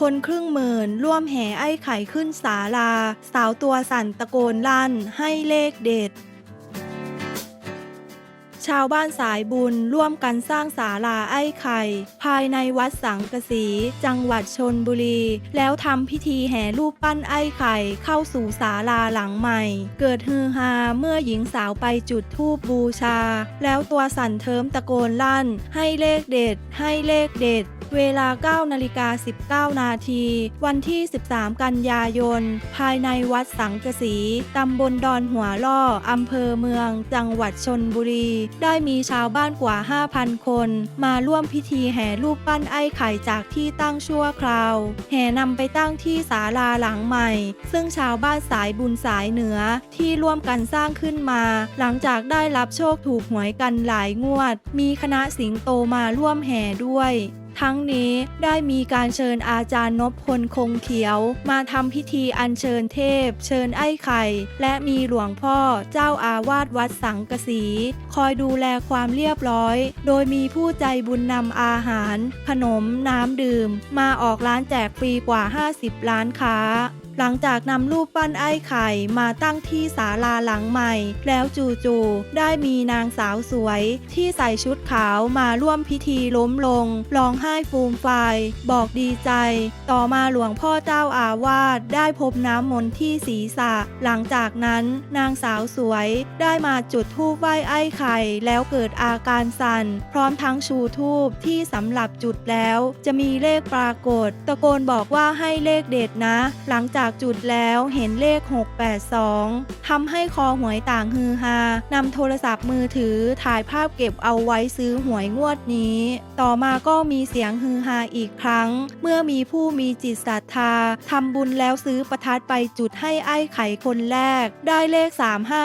คนครึ่งหมื่นร่วมแห่ไอ้ไข่ขึ้นศาลา สาวตัวสั่นตะโกนลั่นให้เลขเด็ด ชาวบ้านสายบุญร่วมกันสร้างศาลาไอ้ไข่ ภายในวัดสังกะสีจังหวัดชนบุรี แล้วทำพิธีแห่รูปปั้นไอ้ไข่เข้าสู่ศาลาหลังใหม่ เกิดฮือฮาเมื่อหญิงสาวไปจุดธูปบูชา แล้วตัวสั่นเทิมตะโกนลั่น ให้เลขเด็ด ให้เลขเด็ด เวลา 9 นาฬิกา 19 นาที วันที่ 13 กันยายน ภายในวัดสังกะสีตำบลดอนหัวล่ออำเภอเมือง จังหวัดชนบุรี ได้มีชาวบ้านกว่า 5,000 คน มาร่วมพิธีแห่รูปปั้นไอ้ไข่จากที่ตั้งชั่วคราว แห่นำไปตั้งที่ศาลาหลังใหม่ ซึ่งชาวบ้านสายบุญสายเหนือที่ร่วมกันสร้างขึ้นมา หลังจากได้รับโชคถูกหวยกันหลายงวด มีคณะสิงโตมาร่วมแห่ด้วย ทั้งนี้ได้มีการเชิญอาจารย์นพพลคงเขียว มาทำพิธีอัญเชิญเทพ เชิญไอ้ไข่ และมีหลวงพ่อเจ้าอาวาสวัดสังกะสี คอยดูแลความเรียบร้อย โดยมีผู้ใจบุญนำอาหาร ขนมน้ำดื่ม มาออกร้านแจกฟรีกว่า 50 ล้านค้า หลังจากนำรูปปั้นไอ้ไข่มาตั้งที่ศาลาหลังใหม่ แล้วจู่ๆได้มีนางสาวสวย ที่ใส่ชุดขาวมาร่วมพิธีล้มลงร้องไห้ฟูมฟายบอกดีใจ ต่อมาหลวงพ่อเจ้าอาวาสได้พบน้ำมนต์ที่ศีรษะ หลังจากนั้นนางสาวสวยได้มาจุดธูปไหว้ไอ้ไข่แล้วเกิดอาการสั่น พร้อมทั้งชูทูบที่สำหรับจุดแล้ว จะมีเลขปรากฏ ตะโกนบอกว่าให้เลขเด็ดนะ หลังจากจุดแล้วเห็นเลข 682ทำให้คอหวยต่างฮือฮานำโทรศัพท์มือถือถ่ายภาพเก็บเอาไว้ซื้อหวยงวดนี้ ต่อมาก็มีเสียงฮือฮาอีกครั้ง เมื่อมีผู้มีจิตศรัทธาทำบุญแล้วซื้อประทัดไปจุดให้ไอ้ไข่คนแรก ได้เลข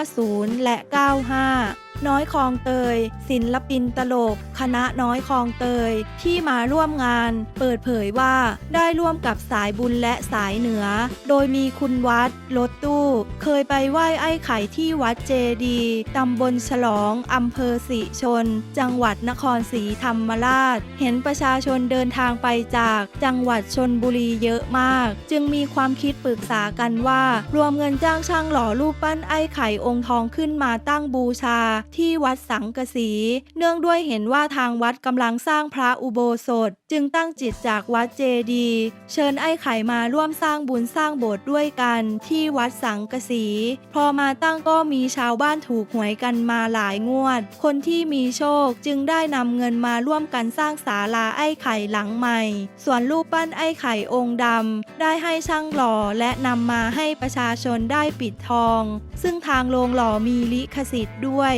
350 และ 95 น้อยคลองเตย ศิลปินตลก คณะน้อยคลองเตย ที่มาร่วมงาน เปิดเผยว่าได้ร่วมกับสายบุญและสายเหนือ โดยมีคุณวัดรถตู้ เคยไปไหว้ไอ้ไข่ที่วัดเจดีตำบลฉลองอำเภอสิชน จังหวัดนครศรีธรรมราช เห็นประชาชนเดินทางไปจากจังหวัดชนบุรีเยอะมาก จึงมีความคิดปรึกษากันว่า รวมเงินจ้างช่างหล่อรูปปั้นไอ้ไข่องค์ทองขึ้นมาตั้งบูชาที่วัดสังกะสี เนื่องด้วยเห็นว่าทางวัดกำลังสร้างพระอุโบสถ จึงตั้งจิตจากวัดเจดีย์เชิญไอ้ไข่มาร่วมสร้างบุญสร้างโบสถ์ด้วยกัน ที่วัดสังกะสี พอมาตั้งก็มีชาวบ้านถูกหวยกันมาหลายงวด คนที่มีโชคจึงได้นำเงินมาร่วมกันสร้างศาลาไอ้ไข่หลังใหม่ ส่วนรูปปั้นไอ้ไข่องค์ดำได้ให้ช่างหล่อและนำมาให้ประชาชนได้ปิดทอง ซึ่งทางโรงหล่อมีลิขสิทธิ์ด้วย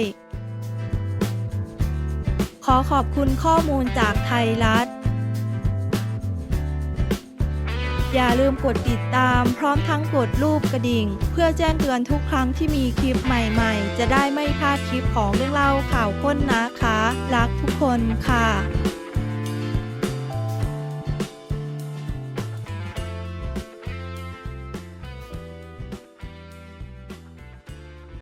ขอขอบคุณข้อมูลจากไทยรัฐ อย่าลืมกดติดตามพร้อมทั้งกดรูปกระดิ่ง เพื่อแจ้งเตือนทุกครั้งที่มีคลิปใหม่ๆ จะได้ไม่พลาดคลิปของเรื่องเล่าข่าวค้นนะคะ รักทุกคนค่ะ